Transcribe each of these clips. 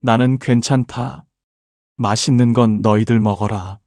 나는 괜찮다. 맛있는 건 너희들 먹어라.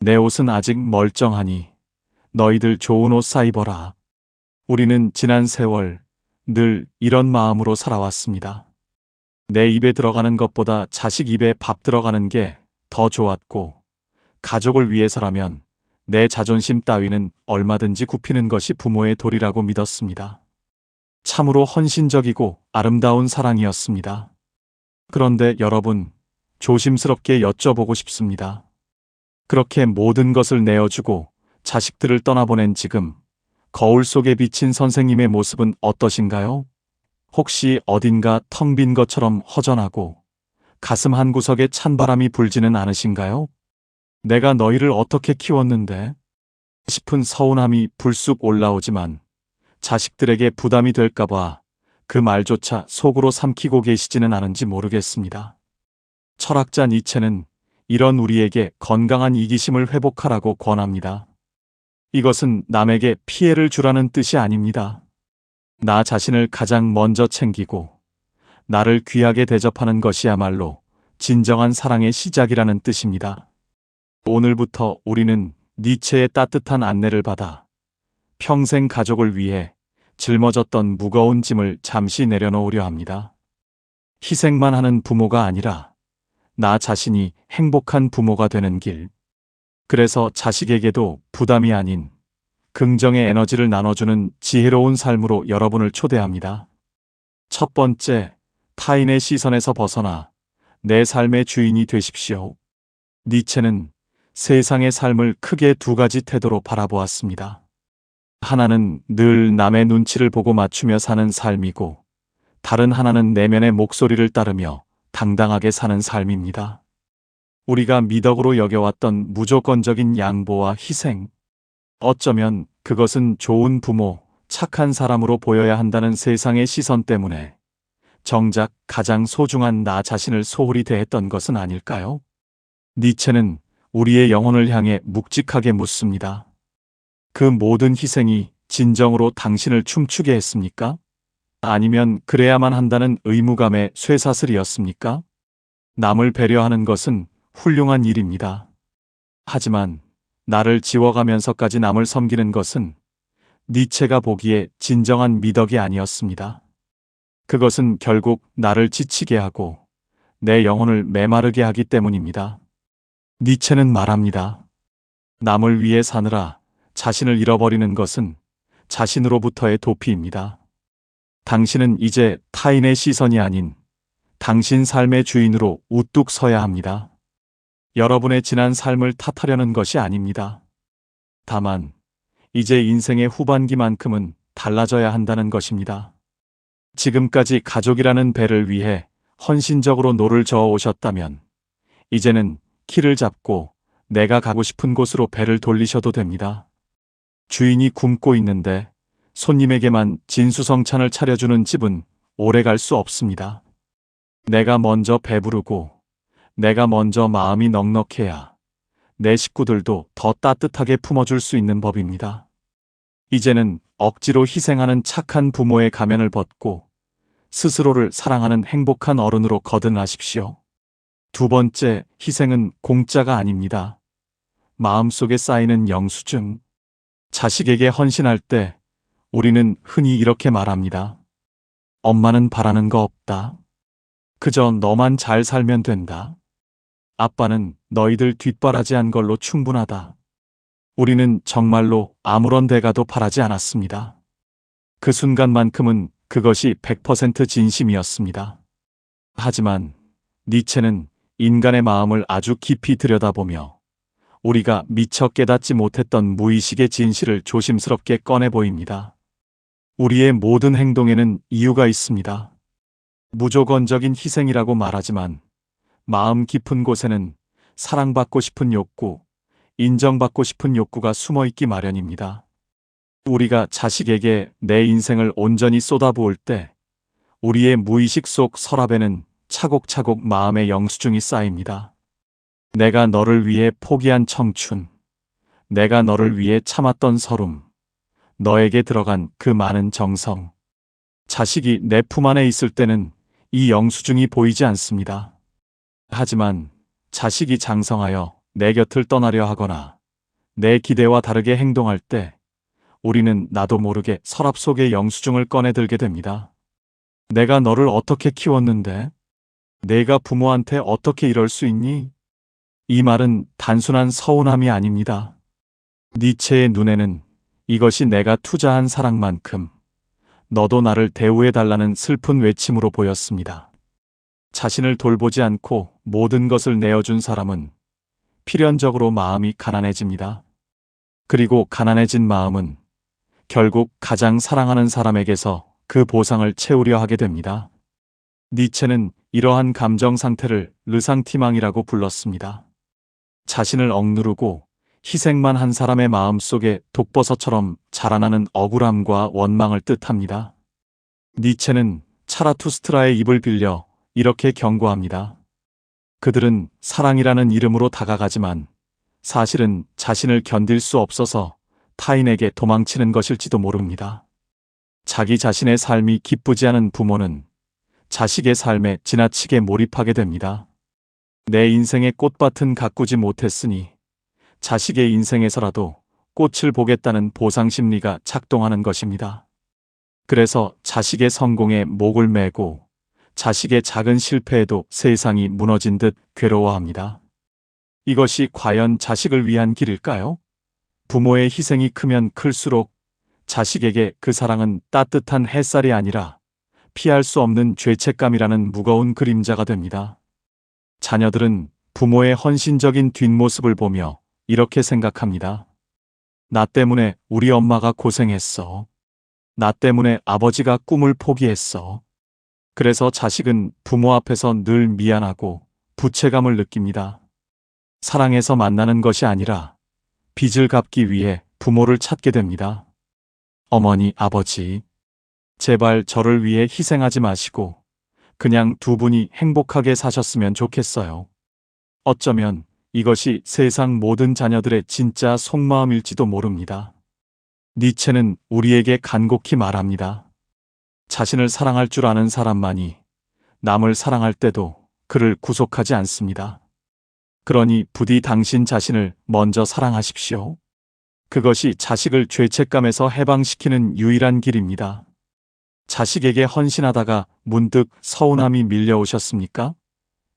내 옷은 아직 멀쩡하니 너희들 좋은 옷 사입어라. 우리는 지난 세월 늘 이런 마음으로 살아왔습니다. 내 입에 들어가는 것보다 자식 입에 밥 들어가는 게 더 좋았고 가족을 위해서라면 내 자존심 따위는 얼마든지 굽히는 것이 부모의 도리라고 믿었습니다. 참으로 헌신적이고 아름다운 사랑이었습니다. 그런데 여러분, 조심스럽게 여쭤보고 싶습니다. 그렇게 모든 것을 내어주고 자식들을 떠나보낸 지금 거울 속에 비친 선생님의 모습은 어떠신가요? 혹시 어딘가 텅 빈 것처럼 허전하고 가슴 한 구석에 찬 바람이 불지는 않으신가요? 내가 너희를 어떻게 키웠는데? 싶은 서운함이 불쑥 올라오지만 자식들에게 부담이 될까봐 그 말조차 속으로 삼키고 계시지는 않은지 모르겠습니다. 철학자 니체는 이런 우리에게 건강한 이기심을 회복하라고 권합니다. 이것은 남에게 피해를 주라는 뜻이 아닙니다. 나 자신을 가장 먼저 챙기고 나를 귀하게 대접하는 것이야말로 진정한 사랑의 시작이라는 뜻입니다. 오늘부터 우리는 니체의 따뜻한 안내를 받아 평생 가족을 위해 짊어졌던 무거운 짐을 잠시 내려놓으려 합니다. 희생만 하는 부모가 아니라 나 자신이 행복한 부모가 되는 길. 그래서 자식에게도 부담이 아닌 긍정의 에너지를 나눠주는 지혜로운 삶으로 여러분을 초대합니다. 첫 번째, 타인의 시선에서 벗어나 내 삶의 주인이 되십시오. 니체는 세상의 삶을 크게 두 가지 태도로 바라보았습니다. 하나는 늘 남의 눈치를 보고 맞추며 사는 삶이고, 다른 하나는 내면의 목소리를 따르며 당당하게 사는 삶입니다. 우리가 미덕으로 여겨왔던 무조건적인 양보와 희생. 어쩌면 그것은 좋은 부모, 착한 사람으로 보여야 한다는 세상의 시선 때문에 정작 가장 소중한 나 자신을 소홀히 대했던 것은 아닐까요? 니체는 우리의 영혼을 향해 묵직하게 묻습니다. 그 모든 희생이 진정으로 당신을 춤추게 했습니까? 아니면 그래야만 한다는 의무감의 쇠사슬이었습니까? 남을 배려하는 것은 훌륭한 일입니다. 하지만 나를 지워가면서까지 남을 섬기는 것은 니체가 보기에 진정한 미덕이 아니었습니다. 그것은 결국 나를 지치게 하고 내 영혼을 메마르게 하기 때문입니다. 니체는 말합니다. 남을 위해 사느라 자신을 잃어버리는 것은 자신으로부터의 도피입니다. 당신은 이제 타인의 시선이 아닌 당신 삶의 주인으로 우뚝 서야 합니다. 여러분의 지난 삶을 탓하려는 것이 아닙니다. 다만, 이제 인생의 후반기만큼은 달라져야 한다는 것입니다. 지금까지 가족이라는 배를 위해 헌신적으로 노를 저어 오셨다면 이제는 키를 잡고 내가 가고 싶은 곳으로 배를 돌리셔도 됩니다. 주인이 굶고 있는데 손님에게만 진수성찬을 차려주는 집은 오래 갈 수 없습니다. 내가 먼저 배부르고 내가 먼저 마음이 넉넉해야 내 식구들도 더 따뜻하게 품어줄 수 있는 법입니다. 이제는 억지로 희생하는 착한 부모의 가면을 벗고 스스로를 사랑하는 행복한 어른으로 거듭나십시오. 두 번째, 희생은 공짜가 아닙니다. 마음속에 쌓이는 영수증. 자식에게 헌신할 때 우리는 흔히 이렇게 말합니다. 엄마는 바라는 거 없다. 그저 너만 잘 살면 된다. 아빠는 너희들 뒷바라지한 걸로 충분하다. 우리는 정말로 아무런 대가도 바라지 않았습니다. 그 순간만큼은 그것이 100% 진심이었습니다. 하지만 니체는 인간의 마음을 아주 깊이 들여다보며 우리가 미처 깨닫지 못했던 무의식의 진실을 조심스럽게 꺼내 보입니다. 우리의 모든 행동에는 이유가 있습니다. 무조건적인 희생이라고 말하지만 마음 깊은 곳에는 사랑받고 싶은 욕구, 인정받고 싶은 욕구가 숨어 있기 마련입니다. 우리가 자식에게 내 인생을 온전히 쏟아부을 때 우리의 무의식 속 서랍에는 차곡차곡 마음의 영수증이 쌓입니다. 내가 너를 위해 포기한 청춘, 내가 너를 위해 참았던 서름, 너에게 들어간 그 많은 정성. 자식이 내 품 안에 있을 때는 이 영수증이 보이지 않습니다. 하지만 자식이 장성하여 내 곁을 떠나려 하거나 내 기대와 다르게 행동할 때 우리는 나도 모르게 서랍 속의 영수증을 꺼내 들게 됩니다. 내가 너를 어떻게 키웠는데? 내가 부모한테 어떻게 이럴 수 있니? 이 말은 단순한 서운함이 아닙니다. 니체의 눈에는 이것이 내가 투자한 사랑만큼 너도 나를 대우해 달라는 슬픈 외침으로 보였습니다. 자신을 돌보지 않고 모든 것을 내어준 사람은 필연적으로 마음이 가난해집니다. 그리고 가난해진 마음은 결국 가장 사랑하는 사람에게서 그 보상을 채우려 하게 됩니다. 니체는 이러한 감정 상태를 르상티망이라고 불렀습니다. 자신을 억누르고 희생만 한 사람의 마음 속에 독버섯처럼 자라나는 억울함과 원망을 뜻합니다. 니체는 차라투스트라의 입을 빌려 이렇게 경고합니다. 그들은 사랑이라는 이름으로 다가가지만 사실은 자신을 견딜 수 없어서 타인에게 도망치는 것일지도 모릅니다. 자기 자신의 삶이 기쁘지 않은 부모는 자식의 삶에 지나치게 몰입하게 됩니다. 내 인생의 꽃밭은 가꾸지 못했으니 자식의 인생에서라도 꽃을 보겠다는 보상 심리가 작동하는 것입니다. 그래서 자식의 성공에 목을 매고 자식의 작은 실패에도 세상이 무너진 듯 괴로워합니다. 이것이 과연 자식을 위한 길일까요? 부모의 희생이 크면 클수록 자식에게 그 사랑은 따뜻한 햇살이 아니라 피할 수 없는 죄책감이라는 무거운 그림자가 됩니다. 자녀들은 부모의 헌신적인 뒷모습을 보며 이렇게 생각합니다. 나 때문에 우리 엄마가 고생했어. 나 때문에 아버지가 꿈을 포기했어. 그래서 자식은 부모 앞에서 늘 미안하고 부채감을 느낍니다. 사랑해서 만나는 것이 아니라 빚을 갚기 위해 부모를 찾게 됩니다. 어머니, 아버지, 제발 저를 위해 희생하지 마시고 그냥 두 분이 행복하게 사셨으면 좋겠어요. 어쩌면 이것이 세상 모든 자녀들의 진짜 속마음일지도 모릅니다. 니체는 우리에게 간곡히 말합니다. 자신을 사랑할 줄 아는 사람만이 남을 사랑할 때도 그를 구속하지 않습니다. 그러니 부디 당신 자신을 먼저 사랑하십시오. 그것이 자식을 죄책감에서 해방시키는 유일한 길입니다. 자식에게 헌신하다가 문득 서운함이 밀려오셨습니까?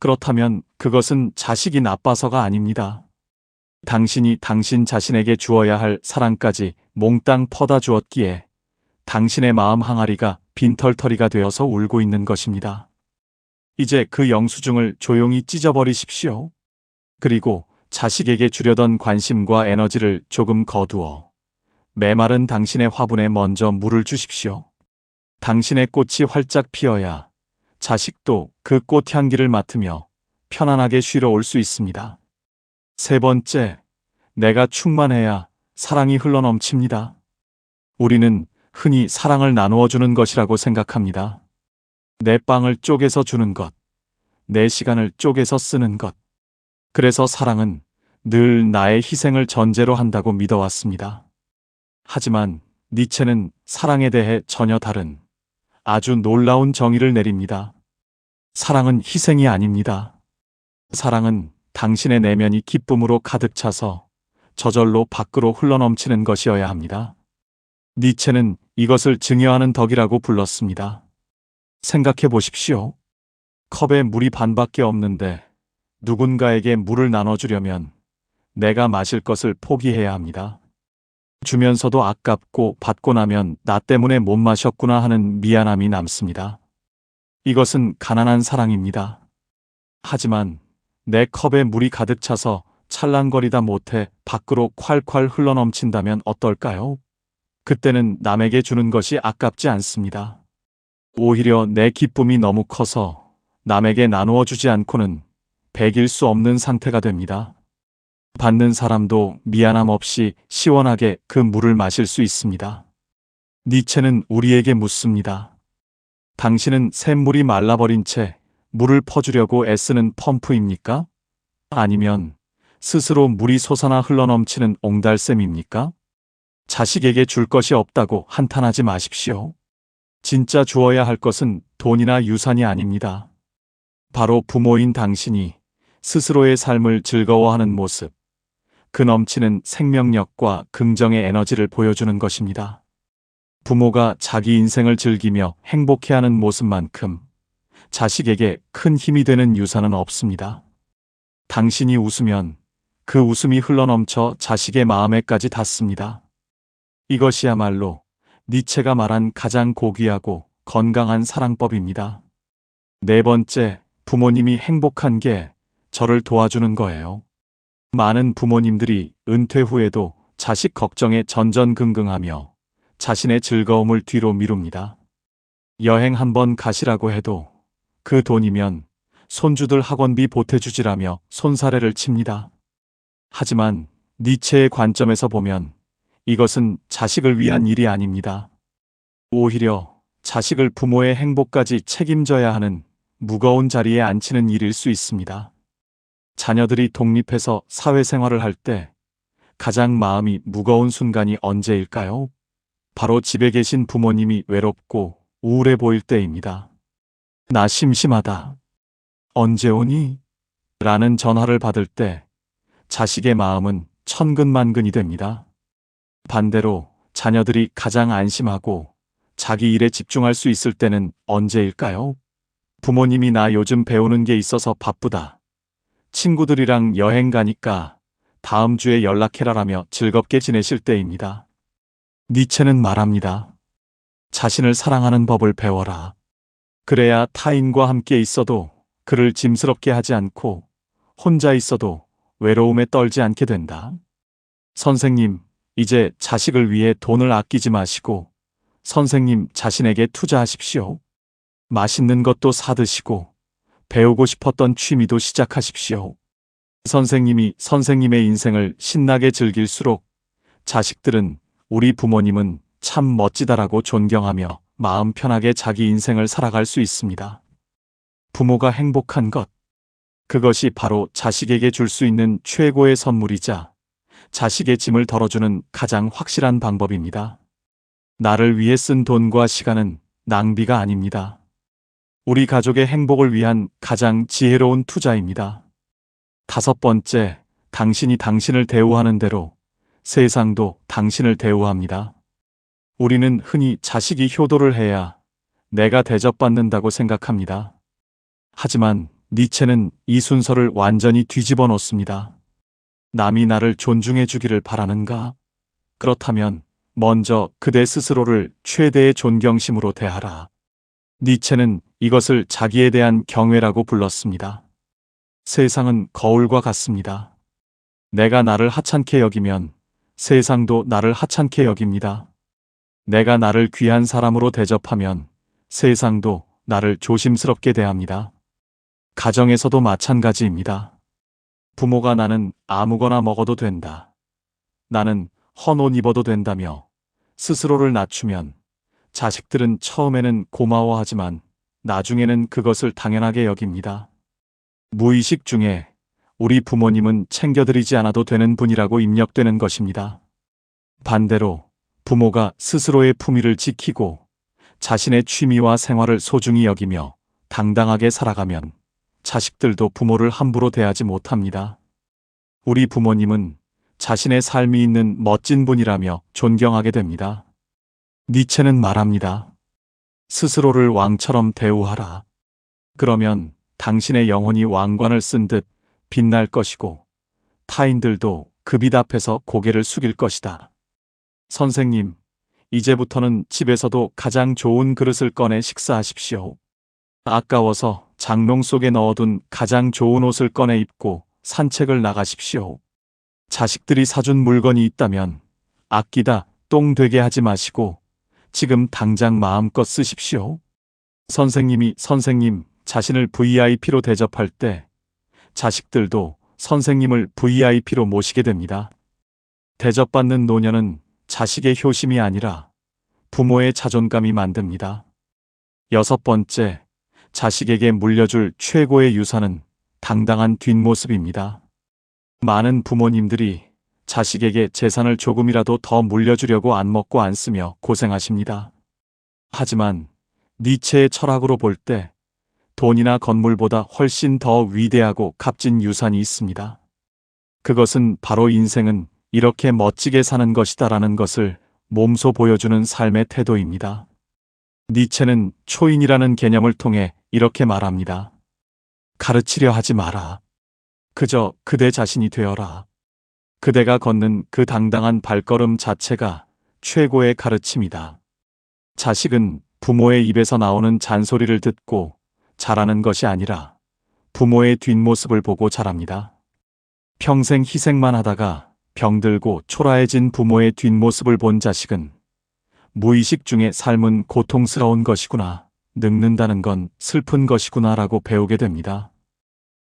그렇다면 그것은 자식이 나빠서가 아닙니다. 당신이 당신 자신에게 주어야 할 사랑까지 몽땅 퍼다 주었기에 당신의 마음 항아리가 빈털터리가 되어서 울고 있는 것입니다. 이제 그 영수증을 조용히 찢어버리십시오. 그리고 자식에게 주려던 관심과 에너지를 조금 거두어 메마른 당신의 화분에 먼저 물을 주십시오. 당신의 꽃이 활짝 피어야 자식도 그 꽃 향기를 맡으며 편안하게 쉬러 올 수 있습니다. 세 번째, 내가 충만해야 사랑이 흘러넘칩니다. 우리는 흔히 사랑을 나누어 주는 것이라고 생각합니다. 내 빵을 쪼개서 주는 것, 내 시간을 쪼개서 쓰는 것, 그래서 사랑은 늘 나의 희생을 전제로 한다고 믿어왔습니다. 하지만 니체는 사랑에 대해 전혀 다른 아주 놀라운 정의를 내립니다. 사랑은 희생이 아닙니다. 사랑은 당신의 내면이 기쁨으로 가득 차서 저절로 밖으로 흘러넘치는 것이어야 합니다. 니체는 이것을 증여하는 덕이라고 불렀습니다. 생각해 보십시오. 컵에 물이 반밖에 없는데 누군가에게 물을 나눠주려면 내가 마실 것을 포기해야 합니다. 주면서도 아깝고 받고 나면 나 때문에 못 마셨구나 하는 미안함이 남습니다. 이것은 가난한 사랑입니다. 하지만 내 컵에 물이 가득 차서 찰랑거리다 못해 밖으로 콸콸 흘러넘친다면 어떨까요? 그때는 남에게 주는 것이 아깝지 않습니다. 오히려 내 기쁨이 너무 커서 남에게 나누어 주지 않고는 배길 수 없는 상태가 됩니다. 받는 사람도 미안함 없이 시원하게 그 물을 마실 수 있습니다. 니체는 우리에게 묻습니다. 당신은 샘물이 말라버린 채 물을 퍼주려고 애쓰는 펌프입니까? 아니면 스스로 물이 솟아나 흘러넘치는 옹달샘입니까? 자식에게 줄 것이 없다고 한탄하지 마십시오. 진짜 주어야 할 것은 돈이나 유산이 아닙니다. 바로 부모인 당신이 스스로의 삶을 즐거워하는 모습, 그 넘치는 생명력과 긍정의 에너지를 보여주는 것입니다. 부모가 자기 인생을 즐기며 행복해하는 모습만큼 자식에게 큰 힘이 되는 유산은 없습니다. 당신이 웃으면 그 웃음이 흘러넘쳐 자식의 마음에까지 닿습니다. 이것이야말로 니체가 말한 가장 고귀하고 건강한 사랑법입니다. 네 번째, 부모님이 행복한 게 저를 도와주는 거예요. 많은 부모님들이 은퇴 후에도 자식 걱정에 전전긍긍하며 자신의 즐거움을 뒤로 미룹니다. 여행 한번 가시라고 해도 그 돈이면 손주들 학원비 보태주지라며 손사래를 칩니다. 하지만 니체의 관점에서 보면 이것은 자식을 위한 일이 아닙니다. 오히려 자식을 부모의 행복까지 책임져야 하는 무거운 자리에 앉히는 일일 수 있습니다. 자녀들이 독립해서 사회생활을 할 때 가장 마음이 무거운 순간이 언제일까요? 바로 집에 계신 부모님이 외롭고 우울해 보일 때입니다. 나 심심하다. 언제 오니? 라는 전화를 받을 때 자식의 마음은 천근만근이 됩니다. 반대로 자녀들이 가장 안심하고 자기 일에 집중할 수 있을 때는 언제일까요? 부모님이 나 요즘 배우는 게 있어서 바쁘다. 친구들이랑 여행 가니까 다음 주에 연락해라라며 즐겁게 지내실 때입니다. 니체는 말합니다. 자신을 사랑하는 법을 배워라. 그래야 타인과 함께 있어도 그를 짐스럽게 하지 않고 혼자 있어도 외로움에 떨지 않게 된다. 선생님, 이제 자식을 위해 돈을 아끼지 마시고 선생님 자신에게 투자하십시오. 맛있는 것도 사드시고 배우고 싶었던 취미도 시작하십시오. 선생님이 선생님의 인생을 신나게 즐길수록 자식들은 우리 부모님은 참 멋지다라고 존경하며 마음 편하게 자기 인생을 살아갈 수 있습니다. 부모가 행복한 것. 그것이 바로 자식에게 줄 수 있는 최고의 선물이자 자식의 짐을 덜어주는 가장 확실한 방법입니다. 나를 위해 쓴 돈과 시간은 낭비가 아닙니다. 우리 가족의 행복을 위한 가장 지혜로운 투자입니다. 다섯 번째, 당신이 당신을 대우하는 대로 세상도 당신을 대우합니다. 우리는 흔히 자식이 효도를 해야 내가 대접받는다고 생각합니다. 하지만 니체는 이 순서를 완전히 뒤집어 놓습니다. 남이 나를 존중해 주기를 바라는가? 그렇다면 먼저 그대 스스로를 최대의 존경심으로 대하라. 니체는 이것을 자기에 대한 경외라고 불렀습니다. 세상은 거울과 같습니다. 내가 나를 하찮게 여기면 세상도 나를 하찮게 여깁니다. 내가 나를 귀한 사람으로 대접하면 세상도 나를 조심스럽게 대합니다. 가정에서도 마찬가지입니다. 부모가 나는 아무거나 먹어도 된다. 나는 헌 옷 입어도 된다며 스스로를 낮추면 자식들은 처음에는 고마워하지만 나중에는 그것을 당연하게 여깁니다. 무의식 중에 우리 부모님은 챙겨드리지 않아도 되는 분이라고 입력되는 것입니다. 반대로 부모가 스스로의 품위를 지키고 자신의 취미와 생활을 소중히 여기며 당당하게 살아가면 자식들도 부모를 함부로 대하지 못합니다. 우리 부모님은 자신의 삶이 있는 멋진 분이라며 존경하게 됩니다. 니체는 말합니다. 스스로를 왕처럼 대우하라. 그러면 당신의 영혼이 왕관을 쓴 듯 빛날 것이고 타인들도 그 빛 앞에서 고개를 숙일 것이다. 선생님, 이제부터는 집에서도 가장 좋은 그릇을 꺼내 식사하십시오. 아까워서 장롱 속에 넣어둔 가장 좋은 옷을 꺼내 입고 산책을 나가십시오. 자식들이 사준 물건이 있다면 아끼다 똥 되게 하지 마시고 지금 당장 마음껏 쓰십시오. 선생님이 선생님 자신을 VIP로 대접할 때 자식들도 선생님을 VIP로 모시게 됩니다. 대접받는 노년은 자식의 효심이 아니라 부모의 자존감이 만듭니다. 여섯 번째, 자식에게 물려줄 최고의 유산은 당당한 뒷모습입니다. 많은 부모님들이 자식에게 재산을 조금이라도 더 물려주려고 안 먹고 안 쓰며 고생하십니다. 하지만 니체의 철학으로 볼 때 돈이나 건물보다 훨씬 더 위대하고 값진 유산이 있습니다. 그것은 바로 인생은 이렇게 멋지게 사는 것이다라는 것을 몸소 보여주는 삶의 태도입니다. 니체는 초인이라는 개념을 통해 이렇게 말합니다. 가르치려 하지 마라. 그저 그대 자신이 되어라. 그대가 걷는 그 당당한 발걸음 자체가 최고의 가르침이다. 자식은 부모의 입에서 나오는 잔소리를 듣고 자라는 것이 아니라 부모의 뒷모습을 보고 자랍니다. 평생 희생만 하다가 병들고 초라해진 부모의 뒷모습을 본 자식은 무의식 중에 삶은 고통스러운 것이구나, 늙는다는 건 슬픈 것이구나 라고 배우게 됩니다.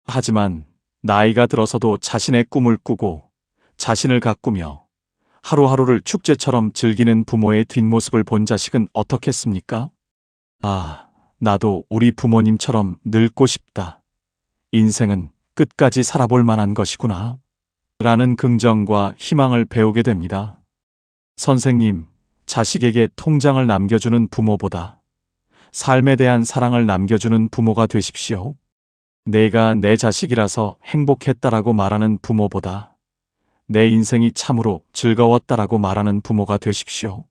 하지만 나이가 들어서도 자신의 꿈을 꾸고 자신을 가꾸며 하루하루를 축제처럼 즐기는 부모의 뒷모습을 본 자식은 어떻겠습니까? 아, 나도 우리 부모님처럼 늙고 싶다. 인생은 끝까지 살아볼 만한 것이구나. 라는 긍정과 희망을 배우게 됩니다. 선생님, 자식에게 통장을 남겨주는 부모보다 삶에 대한 사랑을 남겨주는 부모가 되십시오. 내가 내 자식이라서 행복했다라고 말하는 부모보다 내 인생이 참으로 즐거웠다라고 말하는 부모가 되십시오.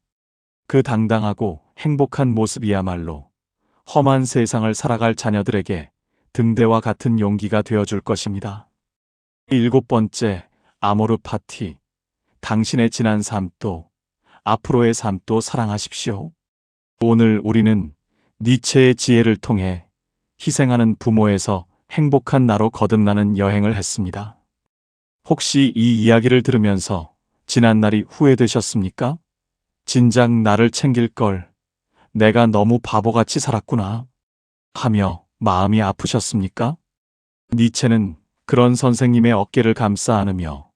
그 당당하고 행복한 모습이야말로 험한 세상을 살아갈 자녀들에게 등대와 같은 용기가 되어줄 것입니다. 일곱 번째, 아모르 파티. 당신의 지난 삶도, 앞으로의 삶도 사랑하십시오. 오늘 우리는 니체의 지혜를 통해 희생하는 부모에서 행복한 나로 거듭나는 여행을 했습니다. 혹시 이 이야기를 들으면서 지난 날이 후회되셨습니까? 진작 나를 챙길 걸 내가 너무 바보같이 살았구나 하며 마음이 아프셨습니까? 니체는 그런 선생님의 어깨를 감싸 안으며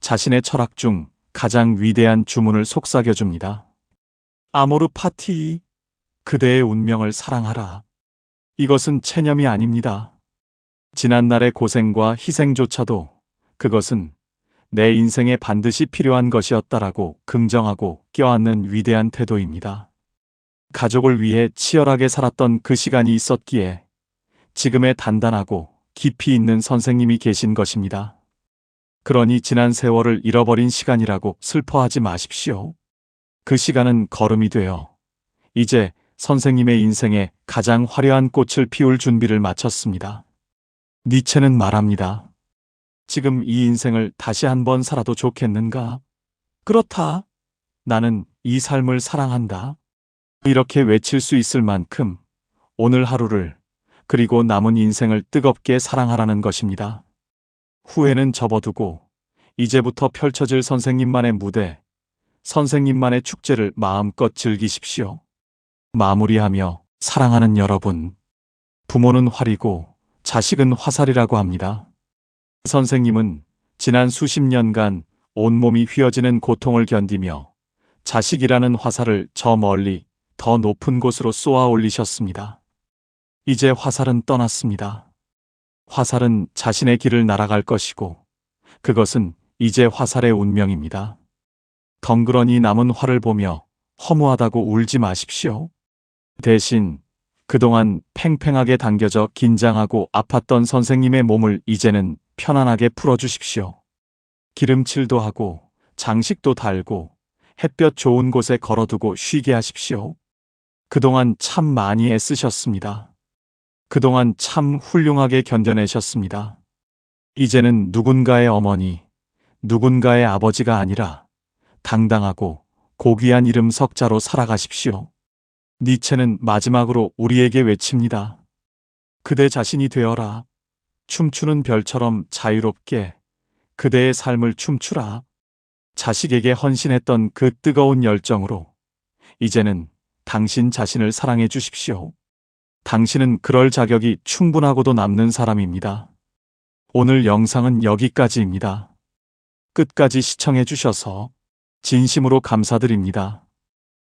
자신의 철학 중 가장 위대한 주문을 속삭여줍니다. 아모르 파티, 그대의 운명을 사랑하라. 이것은 체념이 아닙니다. 지난날의 고생과 희생조차도 그것은 내 인생에 반드시 필요한 것이었다라고 긍정하고 껴안는 위대한 태도입니다. 가족을 위해 치열하게 살았던 그 시간이 있었기에 지금의 단단하고 깊이 있는 선생님이 계신 것입니다. 그러니 지난 세월을 잃어버린 시간이라고 슬퍼하지 마십시오. 그 시간은 걸음이 되어 이제 선생님의 인생에 가장 화려한 꽃을 피울 준비를 마쳤습니다. 니체는 말합니다. 지금 이 인생을 다시 한번 살아도 좋겠는가? 그렇다. 나는 이 삶을 사랑한다. 이렇게 외칠 수 있을 만큼 오늘 하루를 그리고 남은 인생을 뜨겁게 사랑하라는 것입니다. 후회는 접어두고 이제부터 펼쳐질 선생님만의 무대, 선생님만의 축제를 마음껏 즐기십시오. 마무리하며 사랑하는 여러분, 부모는 활이고 자식은 화살이라고 합니다. 선생님은 지난 수십 년간 온몸이 휘어지는 고통을 견디며 자식이라는 화살을 저 멀리 더 높은 곳으로 쏘아 올리셨습니다. 이제 화살은 떠났습니다. 화살은 자신의 길을 날아갈 것이고 그것은 이제 화살의 운명입니다. 덩그러니 남은 활을 보며 허무하다고 울지 마십시오. 대신 그동안 팽팽하게 당겨져 긴장하고 아팠던 선생님의 몸을 이제는 편안하게 풀어주십시오. 기름칠도 하고 장식도 달고 햇볕 좋은 곳에 걸어두고 쉬게 하십시오. 그동안 참 많이 애쓰셨습니다. 그동안 참 훌륭하게 견뎌내셨습니다. 이제는 누군가의 어머니, 누군가의 아버지가 아니라 당당하고 고귀한 이름 석자로 살아가십시오. 니체는 마지막으로 우리에게 외칩니다. 그대 자신이 되어라. 춤추는 별처럼 자유롭게 그대의 삶을 춤추라. 자식에게 헌신했던 그 뜨거운 열정으로 이제는 당신 자신을 사랑해 주십시오. 당신은 그럴 자격이 충분하고도 남는 사람입니다. 오늘 영상은 여기까지입니다. 끝까지 시청해 주셔서 진심으로 감사드립니다.